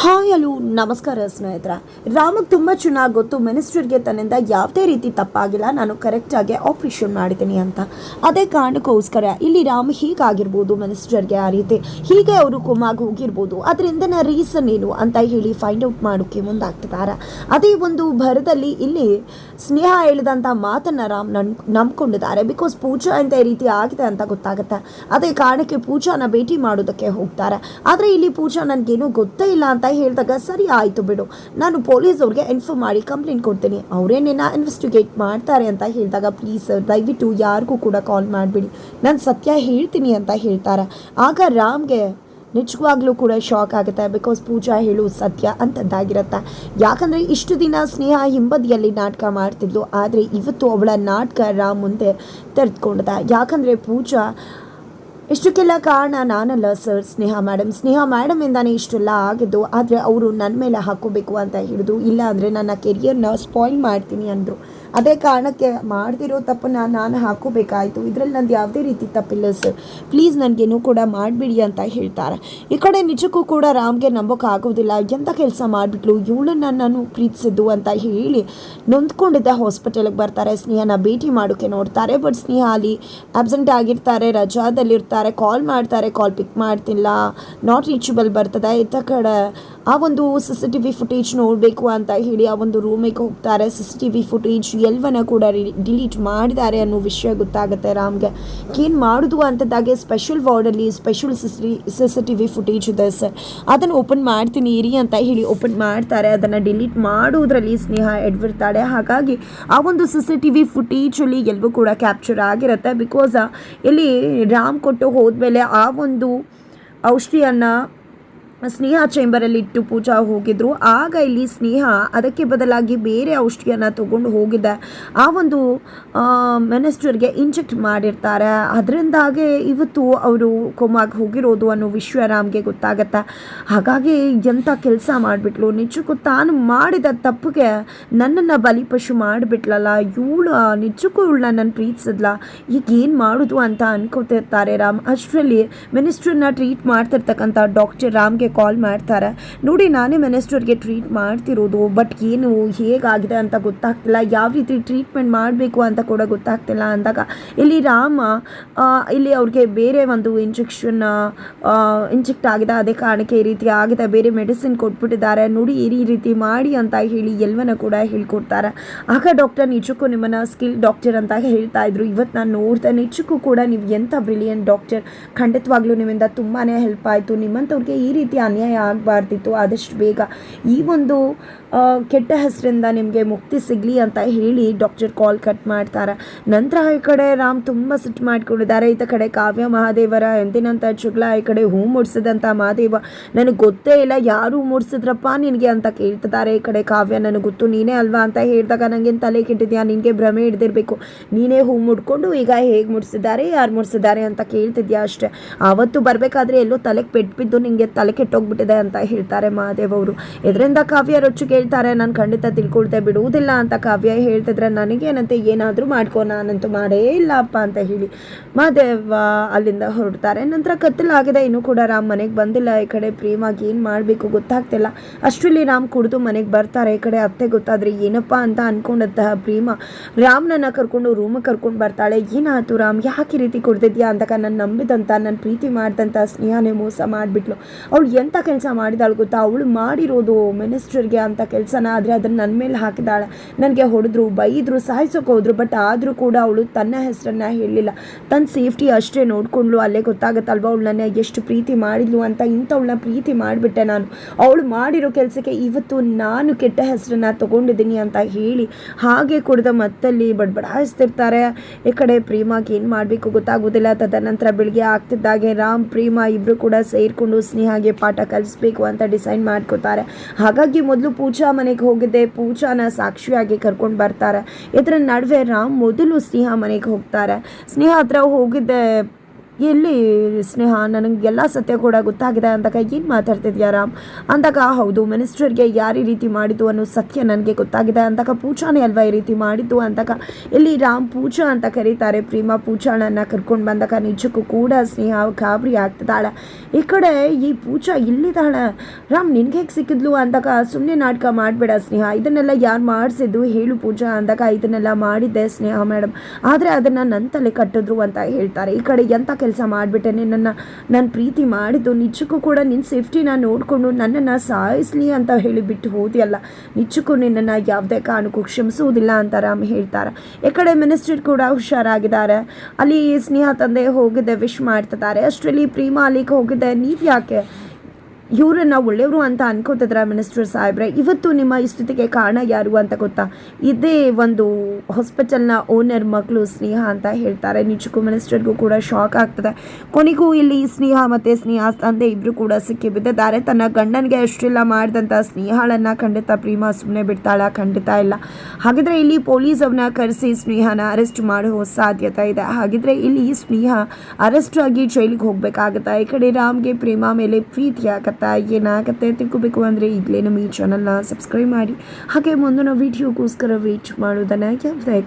Hi hello, ನಮಸ್ಕಾರ ಸ್ನೇಹಿತರ. ರಾಮಗೆ ತುಂಬ ಚೆನ್ನಾಗಿ ಗೊತ್ತು, ಮಿನಿಸ್ಟರ್ಗೆ ತನ್ನಿಂದ ಯಾವುದೇ ರೀತಿ ತಪ್ಪಾಗಿಲ್ಲ, ನಾನು ಕರೆಕ್ಟಾಗಿ ಆಪ್ರೇಷನ್ ಮಾಡಿದ್ದೀನಿ ಅಂತ. ಅದೇ ಕಾರಣಕ್ಕೋಸ್ಕರ ಇಲ್ಲಿ ರಾಮ್ ಹೀಗಾಗಿರ್ಬೋದು ಮಿನಿಸ್ಟರ್ಗೆ ಆ ರೀತಿ. ಹೀಗೆ ಅವರು ಕುಮಾಗ್ ಹೋಗಿರ್ಬೋದು. ಅದರಿಂದನ ರೀಸನ್ ಏನು ಅಂತ ಹೇಳಿ ಫೈಂಡ್ ಔಟ್ ಮಾಡೋಕ್ಕೆ ಮುಂದಾಗ್ತಿದ್ದಾರೆ. ಅದೇ ಒಂದು ಭರದಲ್ಲಿ ಇಲ್ಲಿ ಸ್ನೇಹ ಹೇಳಿದಂಥ ಮಾತನ್ನು ರಾಮ್ ನನ್, ನಂಬ್ಕೊಂಡಿದ್ದಾರೆ. ಬಿಕಾಸ್ ಪೂಜಾ ಅಂತ ಈ ರೀತಿ ಆಗಿದೆ ಅಂತ ಗೊತ್ತಾಗುತ್ತೆ. ಅದೇ ಕಾರಣಕ್ಕೆ ಪೂಜಾನ ಭೇಟಿ ಮಾಡೋದಕ್ಕೆ ಹೋಗ್ತಾರೆ. ಆದರೆ ಇಲ್ಲಿ ಪೂಜಾ ನನಗೇನು ಗೊತ್ತೇ ಇಲ್ಲ ಹೇಳಿದಾಗ ಸರಿ ಆಯಿತು ಬಿಡು. ನಾನು ಪೊಲೀಸ್ ಅವ್ರಿಗೆ ಇನ್ಫಾರ್ಮ್ ಮಾಡಿ ಕಂಪ್ಲೇಂಟ್ ಕೊಡ್ತೀನಿ. ಅವರೇನೇನ ಇನ್ವೆಸ್ಟಿಗೇಟ್ ಮಾಡ್ತಾರೆ ಅಂತ ಹೇಳಿದಾಗ ಪ್ಲೀಸ್ ಸರ್ ದಯವಿಟ್ಟು ಯಾರಿಗೂ ಕೂಡ ಕಾಲ್ ಮಾಡಿಬಿಡಿ. ನಾನು ಸತ್ಯ ಹೇಳ್ತೀನಿ ಅಂತ ಹೇಳ್ತಾರೆ. ಆಗ ರಾಮ್ಗೆ ನಿಜವಾಗ್ಲೂ ಕೂಡ ಶಾಕ್ ಆಗುತ್ತೆ. ಬಿಕಾಸ್ ಪೂಜಾ ಹೇಳು ಸತ್ಯ ಅಂತದ್ದಾಗಿರುತ್ತೆ. ಯಾಕಂದರೆ ಇಷ್ಟು ದಿನ ಸ್ನೇಹ ಹಿಂಬದಿಯಲ್ಲಿ ನಾಟಕ ಮಾಡ್ತಿದ್ಲು. ಆದರೆ ಇವತ್ತು ಅವಳ ನಾಟಕ ರಾಮ್ ಮುಂದೆ ತೆರೆದುಕೊಂಡಿದೆ. ಯಾಕಂದರೆ ಪೂಜಾ ಇಷ್ಟಕ್ಕೆಲ್ಲ ಕಾರಣ ನಾನಲ್ಲ ಸರ್ ಸ್ನೇಹ ಮೇಡಮ್ ಸ್ನೇಹ ಮೇಡಮಿಂದಾನೇ ಇಷ್ಟೆಲ್ಲ ಆಗಿದ್ದು, ಆದರೆ ಅವರು ನನ್ನ ಮೇಲೆ ಹಾಕೋಬೇಕು ಅಂತ ಹಿಡಿದು, ಇಲ್ಲ ಅಂದರೆ ನನ್ನ ಕೆರಿಯರ್ನ ಸ್ಪಾಯ್ಲ್ ಮಾಡ್ತೀನಿ ಅಂದರು. ಅದೇ ಕಾರಣಕ್ಕೆ ಮಾಡ್ತಿರೋ ತಪ್ಪು ನಾನು ಹಾಕೋಬೇಕಾಯಿತು. ಇದರಲ್ಲಿ ನಂದು ಯಾವುದೇ ರೀತಿ ತಪ್ಪಿಲ್ಲ, ಸರ್. ಪ್ಲೀಸ್ ನನಗೇನು ಕೂಡ ಮಾಡಿಬಿಡಿ ಅಂತ ಹೇಳ್ತಾರೆ. ಈ ಕಡೆ ನಿಜಕ್ಕೂ ಕೂಡ ರಾಮ್ಗೆ ನಂಬೋಕ್ಕಾಗೋದಿಲ್ಲ ಎಂಥ ಕೆಲಸ ಮಾಡಿಬಿಟ್ಲು? ಇವಳನ್ನು ನಾನು ಪ್ರೀತಿಸಿದ್ದು ಅಂತ ಹೇಳಿ ನೊಂದ್ಕೊಂಡಿದ್ದ ಹಾಸ್ಪಿಟಲ್ಗೆ ಬರ್ತಾರೆ. ಸ್ನೇಹನ ಭೇಟಿ ಮಾಡೋಕ್ಕೆ ನೋಡ್ತಾರೆ. ಬಟ್ ಸ್ನೇಹ ಅಲ್ಲಿ ಆಬ್ಸೆಂಟ್ ಆಗಿರ್ತಾರೆ, ರಜಾದಲ್ಲಿರ್ತಾರೆ. ಕಾಲ್ ಮಾಡ್ತಾರೆ ಕಾಲ್ ಪಿಕ್ ಮಾಡ್ತಿಲ್ಲ. ನಾಟ್ ರೀಚಬಲ್ ಬರ್ತದೆ. ಇತ್ತ ಕಡೆ ಆ ಒಂದು C C T V footage ನೋಡಬೇಕು ಅಂತ ಹೇಳಿ ಆ ಒಂದು ರೂಮಿಗೆ ಹೋಗ್ತಾರೆ. C C T V footage ಎಲ್ಲವನ್ನ ಕೂಡ ಡಿಲೀಟ್ ಮಾಡಿದ್ದಾರೆ ಅನ್ನೋ ವಿಷಯ ಗೊತ್ತಾಗುತ್ತೆ ರಾಮ್ಗೆ. ಏನು ಮಾಡೋದು ಅಂತದಾಗೆ special ವಾರ್ಡಲ್ಲಿ special CC C C T V footage ಇದೆ ಸರ್. ಅದನ್ನು ಓಪನ್ ಮಾಡ್ತೀನಿ, ಇರಿ ಅಂತ ಹೇಳಿ ಓಪನ್ ಮಾಡ್ತಾರೆ. ಅದನ್ನು ಡಿಲೀಟ್ ಮಾಡೋದ್ರಲ್ಲಿ ಸ್ನೇಹ ಎಡ್ಬಿಡ್ತಾಳೆ ಹಾಗಾಗಿ ಆ ಒಂದು ಸಿ ಸಿ ಟಿ ವಿ ಫುಟೇಜಲ್ಲಿ ಎಲ್ಲವೂ ಕೂಡ ಕ್ಯಾಪ್ಚರ್ ಆಗಿರುತ್ತೆ. ಬಿಕಾಸ್ ಇಲ್ಲಿ ರಾಮ್ ಕೊಟ್ಟು ಹೋದ್ಮೇಲೆ ಆ ಒಂದು ಔಷಧಿಯನ್ನು ಸ್ನೇಹ ಚೇಂಬರಲ್ಲಿ ಇಟ್ಟು ಪೂಜಾ ಹೋಗಿದ್ರು. ಆಗ ಇಲ್ಲಿ ಸ್ನೇಹ ಅದಕ್ಕೆ ಬದಲಾಗಿ ಬೇರೆ ಔಷಧಿಯನ್ನು ತಗೊಂಡು ಹೋಗಿದ್ದೆ ಆ ಒಂದು ಮಿನಿಸ್ಟರ್ಗೆ ಇಂಜೆಕ್ಟ್ ಮಾಡಿರ್ತಾರೆ. ಅದರಿಂದಾಗೆ ಇವತ್ತು ಅವರು ಕೊಮಾಗಿ ಹೋಗಿರೋದು ಅನ್ನೋ ವಿಶ್ವ ರಾಮ್ಗೆ ಗೊತ್ತಾಗತ್ತೆ. ಹಾಗಾಗಿ ಎಂಥ ಕೆಲಸ ಮಾಡಿಬಿಟ್ಲು. ನಿಜಕ್ಕೂ ತಾನು ಮಾಡಿದ ತಪ್ಪಿಗೆ ನನ್ನನ್ನು ಬಲಿಪಶು ಮಾಡಿಬಿಟ್ಲಲ್ಲ. ಇವಳು ನಿಜಕ್ಕೂ ಇವಳು ನನ್ನ ಪ್ರೀತಿಸಿದ್ಲ? ಈಗ ಏನು ಮಾಡೋದು ಅಂತ ಅನ್ಕೋತಿರ್ತಾರೆ ರಾಮ್. ಅಷ್ಟರಲ್ಲಿ ಮಿನಿಸ್ಟ್ರನ್ನ ಟ್ರೀಟ್ ಮಾಡ್ತಿರ್ತಕ್ಕಂಥ ಡಾಕ್ಟರ್ ರಾಮ್ಗೆ ಕಾಲ್ ಮಾಡ್ತಾರೆ. ನೋಡಿ, ನಾನೇ ಮಿನಿಸ್ಟರ್ಗೆ ಟ್ರೀಟ್ ಮಾಡ್ತಿರೋದು ಬಟ್ ಏನು, ಹೇಗಾಗಿದೆ ಅಂತ ಗೊತ್ತಾಗ್ತಿಲ್ಲ. ಯಾವ ರೀತಿ ಟ್ರೀಟ್ಮೆಂಟ್ ಮಾಡಬೇಕು ಅಂತ ಕೂಡ ಗೊತ್ತಾಗ್ತಿಲ್ಲ ಅಂದಾಗ, ಇಲ್ಲಿ ರಾಮ ಇಲ್ಲಿ ಅವ್ರಿಗೆ ಬೇರೆ ಒಂದು ಇಂಜೆಕ್ಷನ್ ಇಂಜೆಕ್ಟ್ ಆಗಿದೆ. ಅದೇ ಕಾರಣಕ್ಕೆ ಈ ರೀತಿ ಆಗಿದೆ. ಬೇರೆ ಮೆಡಿಸಿನ್ ಕೊಟ್ಬಿಟ್ಟಿದ್ದಾರೆ. ನೋಡಿ, ಈ ರೀತಿ ಮಾಡಿ ಅಂತ ಹೇಳಿ ಎಲ್ವನ ಕೂಡ ಹೇಳ್ಕೊಡ್ತಾರೆ. ಆಗ ಡಾಕ್ಟರ್ ನಿಜಕ್ಕೂ ನಿಮ್ಮನ್ನು ಸ್ಕಿಲ್ ಡಾಕ್ಟರ್ ಅಂತ ಹೇಳ್ತಾ ಇದ್ರು. ಇವತ್ತು ನಾನು ನೋಡ್ತಾ ನಿಜಕ್ಕೂ ಕೂಡ ನೀವು ಎಂಥ ಬ್ರಿಲಿಯಂಟ್ ಡಾಕ್ಟರ್ ಖಂಡಿತವಾಗ್ಲೂ ನಿಮ್ಮಿಂದ ತುಂಬಾ ಹೆಲ್ಪ್ ಆಯಿತು. ನಿಮ್ಮಂಥವ್ರಿಗೆ ಈ ರೀತಿ ಅನ್ಯಾಯ ಆಗಬಾರ್ದಿತ್ತು, ಆದಷ್ಟು ಬೇಗ ಈ ಒಂದು ಕೆಟ್ಟ ಹೆಸರಿಂದ ನಿಮಗೆ ಮುಕ್ತಿ ಸಿಗಲಿ ಅಂತ ಹೇಳಿ ಡಾಕ್ಟರ್ ಕಾಲ್ ಕಟ್ ಮಾಡ್ತಾರೆ. ನಂತರ ಈ ಕಡೆ ರಾಮ್ ತುಂಬ ಸಿಟ್ಟು ಮಾಡ್ಕೊಂಡಿದ್ದಾರೆ. ಈತ ಕಡೆ ಕಾವ್ಯ ಮಹಾದೇವರ ಎಂದಿನಂಥ ಚುಗ್ಲ ಈ ಕಡೆ ಹೂ ಮೂಡಿಸಿದಂಥ ಮಹಾದೇವ. ನನಗೆ ಗೊತ್ತೇ ಇಲ್ಲ ಯಾರು ಮೂಡಿಸಿದ್ರಪ್ಪ ನಿನಗೆ ಅಂತ ಕೇಳ್ತಿದ್ದಾರೆ. ಈ ಕಡೆ ಕಾವ್ಯ, ನನಗೆ ಗೊತ್ತು, ನೀನೇ ಅಲ್ವಾ? ಅಂತ ಹೇಳಿದಾಗ ನನಗೇನು ತಲೆ ಕೆಟ್ಟಿದ್ಯಾ? ನಿನಗೆ ಭ್ರಮೆ ಹಿಡ್ದಿರ್ಬೇಕು. ನೀನೇ ಹೂ ಮುಡ್ಕೊಂಡು ಈಗ ಹೇಗೆ ಮುಡಿಸಿದ್ದಾರೆ, ಯಾರು ಮುಡಿಸಿದ್ದಾರೆ ಅಂತ ಕೇಳ್ತಿದ್ಯಾ ಅಷ್ಟೇ. ಆವತ್ತು ಬರಬೇಕಾದ್ರೆ ಎಲ್ಲೋ ತಲೆಗೆ ಪೆಟ್ಟು ಬಿದ್ದು ನಿಮಗೆ ತಲೆ ಕೆಟ್ಟೋಗ್ಬಿಟ್ಟಿದೆ ಅಂತ ಹೇಳ್ತಾರೆ ಮಹಾದೇವ್ ಅವರು. ಇದರಿಂದ ಕಾವ್ಯ ರೊಚ್ಚು ಕೇಳ್ತಾರೆ ನಾನು ಖಂಡಿತ ತಿಳ್ಕೊಳ್ತೆ ಬಿಡುವುದಿಲ್ಲ ಅಂತ ಕಾವ್ಯ ಹೇಳ್ತಿದ್ರೆ ನನಗೇನಂತೆ, ಏನಾದರೂ ಮಾಡ್ಕೋ, ನಾನಂತೂ ಮಾಡೇ ಇಲ್ಲಪ್ಪ ಅಂತ ಹೇಳಿ ಮಹಾದೇವ ಅಲ್ಲಿಂದ ಹೊರಡ್ತಾರೆ. ನಂತರ ಕತ್ತಲಾಗಿದೆ, ಇನ್ನೂ ಕೂಡ ರಾಮ್ ಮನೆಗೆ ಬಂದಿಲ್ಲ. ಈ ಕಡೆ ಪ್ರೇಮಾಗಿ ಏನು ಮಾಡಬೇಕು ಗೊತ್ತಾಗ್ತಿಲ್ಲ. ಅಷ್ಟರಲ್ಲಿ ರಾಮ್ ಕುಡಿದು ಮನೆಗೆ ಬರ್ತಾರೆ. ಈ ಕಡೆ ಅತ್ತೆ ಗೊತ್ತಾದ್ರೆ, ಏನಪ್ಪ ಅಂತ ಅನ್ಕೊಂಡಂತಹ ಪ್ರೇಮ ರಾಮ್ನನ್ನ ಕರ್ಕೊಂಡು ರೂಮಿಗೆ ಕರ್ಕೊಂಡು ಬರ್ತಾಳೆ. ಏನಾಯ್ತು ರಾಮ್, ಯಾಕೆ ರೀತಿ ಕೊಡ್ತಿದ್ಯಾ ಅಂತ ನನ್ನ ನಂಬಿದಂತ ನನ್ನ ಪ್ರೀತಿ ಮಾಡಿದಂಥ ಸ್ನೇಹನೇ ಮೋಸ ಮಾಡಿಬಿಟ್ಲು. ಅವಳು ಎಂಥ ಕೆಲಸ ಮಾಡಿದಾಳು ಗೊತ್ತಾ? ಅವಳು ಮಾಡಿರೋದು ಮಿನಿಸ್ಟರ್ಗೆ ಅಂತ ಕೆಲಸನ, ಆದರೆ ಅದನ್ನು ನನ್ನ ಮೇಲೆ ಹಾಕಿದಾಳೆ. ನನಗೆ ಹೊಡೆದ್ರು, ಬೈದರು, ಸಾಯಿಸೋಕೆ ಹೋದ್ರು, ಬಟ್ ಆದರೂ ಕೂಡ ಅವಳು ತನ್ನ ಹೆಸರನ್ನು ಹೇಳಲಿಲ್ಲ. ತನ್ನ ಸೇಫ್ಟಿ ಅಷ್ಟೇ ನೋಡಿಕೊಂಡ್ಲು ಅಲ್ಲೇ ಗೊತ್ತಾಗುತ್ತಲ್ವ ಅವಳು ನನ್ನ ಎಷ್ಟು ಪ್ರೀತಿ ಮಾಡಿದ್ಲು ಅಂತ ಇಂಥವಳನ್ನ ಪ್ರೀತಿ ಮಾಡಿಬಿಟ್ಟೆ ನಾನು. ಅವಳು ಮಾಡಿರೋ ಕೆಲಸಕ್ಕೆ ಇವತ್ತು ನಾನು ಕೆಟ್ಟ ಹೆಸರನ್ನು ತಗೊಂಡಿದ್ದೀನಿ ಅಂತ ಹೇಳಿ ಹಾಗೆ ಕುಡಿದ ಮತ್ತಲ್ಲಿ ಬಡ್ಬಡಾಯಿಸ್ತಿರ್ತಾರೆ. ಈ ಕಡೆ ಪ್ರೇಮಾಗೆ ಏನು ಮಾಡಬೇಕು ಗೊತ್ತಾಗೋದಿಲ್ಲ. ತದನಂತರ ಬೆಳಿಗ್ಗೆ ಆಗ್ತಿದ್ದಾಗೆ ರಾಮ್, ಪ್ರೇಮ ಇಬ್ಬರು ಕೂಡ ಸೇರಿಕೊಂಡು ಸ್ನೇಹಾಗೆ ಪಾಠ ಕಲಿಸ್ಬೇಕು ಅಂತ ಡಿಸೈಡ್ ಮಾಡ್ಕೋತಾರೆ. ಹಾಗಾಗಿ ಮೊದಲು ಪೂಜಾ ಮನೆಗೆ ಹೋಗಿದ್ದೆ. ಪೂಜಾನ ಸಾಕ್ಷಿಯಾಗಿ ಕರ್ಕೊಂಡು ಬರ್ತಾರೆ. ಇದರ ನಡುವೆ ರಾಮ್ ಮೊದಲು ಸ್ನೇಹ ಮನೆಗೆ ಹೋಗ್ತಾರೆ. ಸ್ನೇಹ ಹತ್ರ ಹೋಗಿದ್ದೆ. ಎಲ್ಲಿ ಸ್ನೇಹ ನನಗೆ ಎಲ್ಲ ಸತ್ಯ ಕೂಡ ಗೊತ್ತಾಗಿದೆ ಅಂದಾಗ ಏನು ಮಾತಾಡ್ತಿದ್ಯಾ ರಾಮ್? ಅಂದಾಗ, ಹೌದು, ಮಿನಿಸ್ಟರ್ಗೆ ಯಾರು ಈ ರೀತಿ ಮಾಡಿದ್ದು ಅನ್ನೋ ಸತ್ಯ ನನಗೆ ಗೊತ್ತಾಗಿದೆ ಅಂದಾಗ ಪೂಜಾನೇ ಅಲ್ವಾ ಈ ರೀತಿ ಮಾಡಿದ್ದು ಅಂದಾಗ ಇಲ್ಲಿ ರಾಮ್ ಪೂಜಾ ಅಂತ ಕರೀತಾರೆ. ಪ್ರೇಮ ಪೂಜಾಳನ್ನ ಕರ್ಕೊಂಡು ಬಂದಾಗ ನಿಜಕ್ಕೂ ಕೂಡ ಸ್ನೇಹ ಗಾಬರಿ ಆಗ್ತಿದ್ದಾಳೆ. ಈ ಕಡೆ ಈ ಪೂಜಾ ಇಲ್ಲಿದ್ದಾಳೆ ರಾಮ್, ನಿನ್ಗೆ ಹೇಗೆ ಸಿಕ್ಕಿದ್ಲು ಅಂದಾಗ ಸುಮ್ಮನೆ ನಾಟಕ ಮಾಡಬೇಡ ಸ್ನೇಹ. ಇದನ್ನೆಲ್ಲ ಯಾರು ಮಾಡಿಸಿದ್ದು ಹೇಳು ಪೂಜಾ ಅಂದಾಗ ಇದನ್ನೆಲ್ಲ ಮಾಡಿದ್ದೆ ಸ್ನೇಹ ಮೇಡಮ್ ಆದರೆ ಅದನ್ನು ನನ್ನ ತಲೆ ಕಟ್ಟಿದ್ರು ಅಂತ ಹೇಳ್ತಾರೆ. ಈ ಕಡೆ ಎಂಥ ಕೆಲಸ ಮಾಡಿಬಿಟ್ಟೆ ನಿನ್ನನ್ನು ನಾನು ಪ್ರೀತಿ ಮಾಡಿದ್ದು. ನಿಜಕ್ಕೂ ಕೂಡ ನಿನ್ನ ಸೇಫ್ಟಿನ ನೋಡಿಕೊಂಡು ನನ್ನನ್ನು ಸಾಯಿಸ್ಲಿ ಅಂತ ಹೇಳಿ ಬಿಟ್ಟು ಹೋದಿಯಲ್ಲ. ನಿಜಕ್ಕೂ ನಿನ್ನನ್ನು ಯಾವುದೇ ಕಾರಣಕ್ಕೂ ಕ್ಷಮಿಸುವುದಿಲ್ಲ ಅಂತ ರಾಮ್ ಹೇಳ್ತಾರೆ. ಈ ಕಡೆ ಮಿನಿಸ್ಟರ್ ಕೂಡ ಹುಷಾರಾಗಿದ್ದಾರೆ. ಅಲ್ಲಿ ಸ್ನೇಹ ತಂದೆ ಹೋಗಿದ್ದೆ ವಿಶ್ ಮಾಡ್ತಿದ್ದಾರೆ. ಅಷ್ಟರಲ್ಲಿ ಪ್ರೀಮಾ ಅಲ್ಲಿಗೆ ಹೋಗಿದ್ದೆ. ನೀವು ಯಾಕೆ ಇವರನ್ನ ಒಳ್ಳೆಯವರು ಅಂತ ಅನ್ಕೋತಿದ್ರ ಮಿನಿಸ್ಟರ್ ಸಾಹೇಬ್ರೆ, ಇವತ್ತು ನಿಮ್ಮ ಸ್ಥಿತಿಗೆ ಕಾರಣ ಯಾರು ಅಂತ ಗೊತ್ತಾ? ಇದೇ ಒಂದು ಹಾಸ್ಪಿಟಲ್ನ ಓನರ್ ಮಕ್ಕಳು ಸ್ನೇಹ ಅಂತ ಹೇಳ್ತಾರೆ. ನಿಜಕ್ಕೂ ಮಿನಿಸ್ಟರ್ಗೂ ಕೂಡ ಶಾಕ್ ಆಗ್ತದೆ. ಕೊನೆಗೂ ಇಲ್ಲಿ ಸ್ನೇಹ ಮತ್ತು ಸ್ನೇಹ ತಂದೆ ಇಬ್ಬರು ಕೂಡ ಸಿಕ್ಕಿ ಬಿದ್ದಿದ್ದಾರೆ. ತನ್ನ ಗಂಡನಿಗೆ ಅಷ್ಟೆಲ್ಲ ಮಾಡಿದಂಥ ಸ್ನೇಹಳನ್ನು ಖಂಡಿತ ಪ್ರೇಮ ಸುಮ್ಮನೆ ಬಿಡ್ತಾಳ? ಖಂಡಿತ ಇಲ್ಲ. ಹಾಗಿದ್ರೆ ಇಲ್ಲಿ ಪೊಲೀಸ್ ಅವನ ಕರೆಸಿ ಸ್ನೇಹನ ಅರೆಸ್ಟ್ ಮಾಡುವ ಸಾಧ್ಯತೆ ಇದೆ. ಹಾಗಿದ್ರೆ ಇಲ್ಲಿ ಸ್ನೇಹ ಅರೆಸ್ಟ್ ಆಗಿ ಜೈಲಿಗೆ ಹೋಗಬೇಕಾಗುತ್ತೆ? ಈ ಕಡೆ ರಾಮ್ಗೆ ಪ್ರೇಮ ಮೇಲೆ ಪ್ರೀತಿ ಆಗತ್ತಾ ಏನಾಗತ್ತೆ ತಿಳ್ಕೊಬೇಕು ಅಂದರೆ ಈಗಲೇ ನಮ್ಮ ಈ ಚಾನಲ್ನ ಸಬ್ಸ್ಕ್ರೈಬ್ ಮಾಡಿ. ಹಾಗೆ ಮುಂದಿನ ವೀಡಿಯೋಗೋಸ್ಕರ ವೇಟ್ ಮಾಡೋದನ್ನು ಯಾವುದೇ